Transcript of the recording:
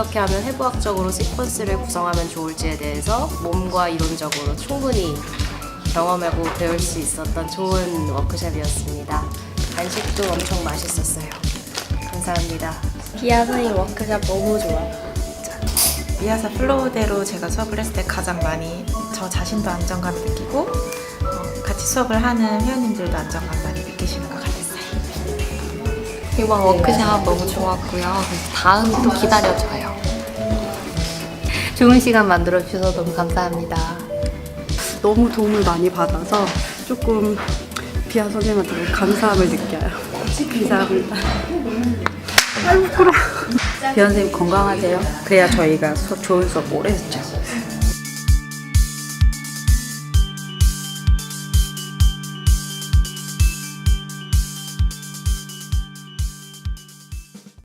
하면 해부학적으로 시퀀스를 구성하면 좋을지에 대해서 몸과 이론적으로 충분히 경험하고 배울 수 있었던 좋은 워크숍이었습니다. 간식도 엄청 맛있었어요. 감사합니다. 기아 선생님 워크샵 너무 좋아요. 미아사 플로우대로 제가 수업을 했을 때 가장 많이 저 자신도 안정감을 느끼고 어, 같이 수업을 하는 회원님들도 안정감 많 이번 워크샵 너무 좋았고요. 그래서 다음이 또 기다려져요. 좋은 시간 만들어 주셔서 너무 감사합니다. 너무 도움을 많이 받아서 조금 비아 선생님한테 감사함을 느껴요. 감사합니다. 비원 선생님 건강하세요. 그래야 저희가 수업, 좋은 수업 오래 듣죠.